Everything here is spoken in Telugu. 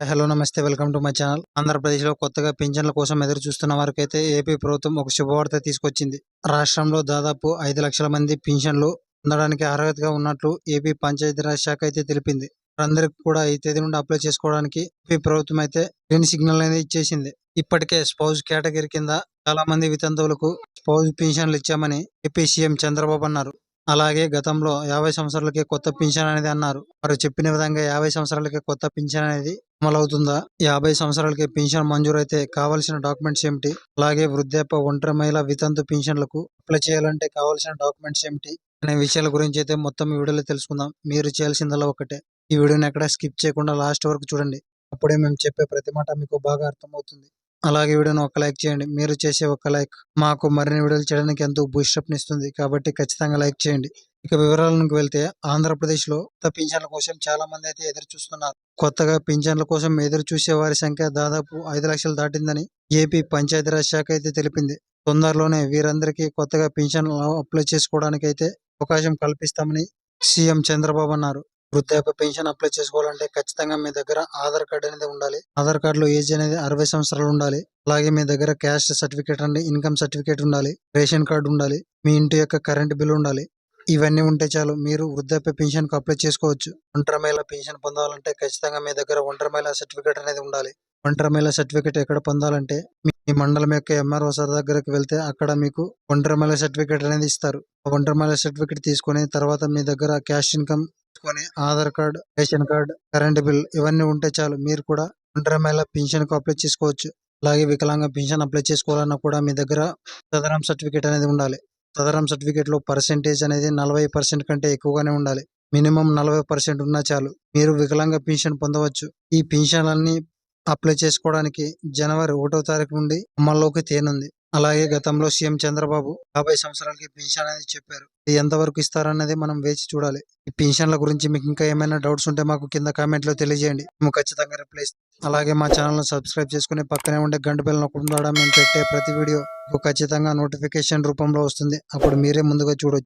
Hello namaste. Welcome to my channel. ఆంధ్రప్రదేశ్లో కొత్తగా పింఛన్ల కోసం ఎదురు చూస్తున్న వారికైతే ఏపీ ప్రభుత్వం ఒక శుభవార్త తీసుకొచ్చింది. రాష్ట్రంలో దాదాపు ఐదు లక్షల మంది పింఛన్లు పొందడానికి అర్హతగా ఉన్నట్లు ఏపీ పంచాయతీరాజ్ శాఖ అయితే తెలిపింది. వారందరికీ కూడా ఈ తేదీ నుండి అప్లై చేసుకోవడానికి ఏపీ ప్రభుత్వం అయితే గ్రీన్ సిగ్నల్ అనేది ఇచ్చేసింది. ఇప్పటికే స్పౌజ్ కేటగిరీ కింద చాలా మంది వితంతువులకు స్పౌజ్ పింఛన్లు ఇచ్చామని ఏపీ సీఎం చంద్రబాబు అన్నారు. అలాగే గతంలో యాభై సంవత్సరాలకే కొత్త పింఛన్ అనేది అన్నారు. వారు చెప్పిన విధంగా యాభై సంవత్సరాలకే కొత్త పింఛన్ అనేది అమలవుతుందా? యాభై సంవత్సరాలకి పింఛన్ మంజూరైతే కావాల్సిన డాక్యుమెంట్స్ ఏమిటి? అలాగే వృద్ధాప్య ఒంటరి మహిళ వితంతు పింఛన్లకు అప్లై చేయాలంటే కావాల్సిన డాక్యుమెంట్స్ ఏమిటి? అనే విషయాల గురించి అయితే మొత్తం ఈ వీడియోలో తెలుసుకుందాం. మీరు చేయాల్సిందల్లా ఒకటే. ఈ వీడియోని ఎక్కడ స్కిప్ చేయకుండా లాస్ట్ వరకు చూడండి. అప్పుడే మేము చెప్పే ప్రతి మాట మీకు బాగా అర్థమవుతుంది. అలాగే వీడియోని ఒక లైక్ చేయండి. మీరు చేసే ఒక లైక్ మాకు మరిన్ని వీడియోలు చేయడానికి ఎంతో బూస్టప్ ఇస్తుంది. కాబట్టి ఖచ్చితంగా లైక్ చేయండి. ఇక వివరాలకు వెళ్తే ఆంధ్రప్రదేశ్లో కొత్త పింఛన్ల కోసం చాలా మంది అయితే ఎదురు చూస్తున్నారు కొత్తగా పింఛన్ల కోసం ఎదురు చూసే వారి సంఖ్య దాదాపు ఐదు లక్షలు దాటిందని ఏపీ పంచాయతీరాజ్ శాఖ అయితే తెలిపింది. తొందరలోనే వీరందరికీ కొత్తగా పింఛన్లు అప్లై చేసుకోవడానికి అయితే అవకాశం కల్పిస్తామని సీఎం చంద్రబాబు అన్నారు. వృద్ధాప్య పెన్షన్ అప్లై చేసుకోవాలంటే ఖచ్చితంగా మీ దగ్గర ఆధార్ కార్డు అనేది ఉండాలి. ఆధార్ కార్డులో ఏజ్ అనేది అరవై సంవత్సరాలు ఉండాలి. అలాగే మీ దగ్గర క్యాస్ట్ సర్టిఫికేట్ అండి ఇన్కమ్ సర్టిఫికేట్ ఉండాలి రేషన్ కార్డు ఉండాలి మీ ఇంటి యొక్క కరెంట్ బిల్ ఉండాలి. ఇవన్నీ ఉంటే చాలు మీరు వృద్ధాప్య పెన్షన్కు అప్లై చేసుకోవచ్చు. ఒంటరి మహిళ పెన్షన్ పొందాలంటే ఖచ్చితంగా మీ దగ్గర ఒంటరి మహిళ సర్టిఫికేట్ అనేది ఉండాలి. ఒంటరి మహిళ సర్టిఫికేట్ ఎక్కడ పొందాలంటే మీ మండలం యొక్క ఎంఆర్ఓ సార్ దగ్గరకు వెళ్తే అక్కడ మీకు ఒంటరి మహిళ సర్టిఫికేట్ అనేది ఇస్తారు. ఆ ఒంటరి మహిళ సర్టిఫికేట్ తీసుకొని తర్వాత మీ దగ్గర క్యాష్ ఇన్కమ్ తీసుకొని Aadhaar card ration card current bill ఇవన్నీ ఉంటే చాలు. మీరు కూడా ఒంటరి మహిళ పెన్షన్కు అప్లై చేసుకోవచ్చు. అలాగే వికలాంగ పెన్షన్ అప్లై చేసుకోవాలన్నా కూడా మీ దగ్గర సదరం సర్టిఫికేట్ అనేది ఉండాలి. సదరం సర్టిఫికేట్లో పర్సెంటేజ్ అనేది నలభై పర్సెంట్ కంటే ఎక్కువగానే ఉండాలి. మినిమం నలభై పర్సెంట్ ఉన్నా చాలు. మీరు వికలాంగ పెన్షన్ పొందవచ్చు. ఈ పెన్షన్లన్నీ అప్లై చేసుకోవడానికి జనవరి ఒకటో తారీఖు నుండి అమల్లోకి తేనుంది. అలాగే గతంలో సీఎం చంద్రబాబు యాభై సంవత్సరాలకి పెన్షన్ అనేది చెప్పారు. ఇది ఎంతవరకు ఇస్తారన్నది మనం వేచి చూడాలి. ఈ పెన్షన్ల గురించి మీకు ఇంకా ఏమైనా డౌట్స్ ఉంటే మాకు కింద కామెంట్లో తెలియజేయండి. మేము ఖచ్చితంగా రిప్లై అలాగే మా ఛానల్ సబ్స్క్రైబ్ చేసుకుని పక్కనే ఉండే గంట బెల్ నొక్కడం మేము పెట్టే ప్రతి వీడియో ఖచ్చితంగా నోటిఫికేషన్ రూపంలో వస్తుంది. అప్పుడు మీరే ముందుగా చూడొచ్చు.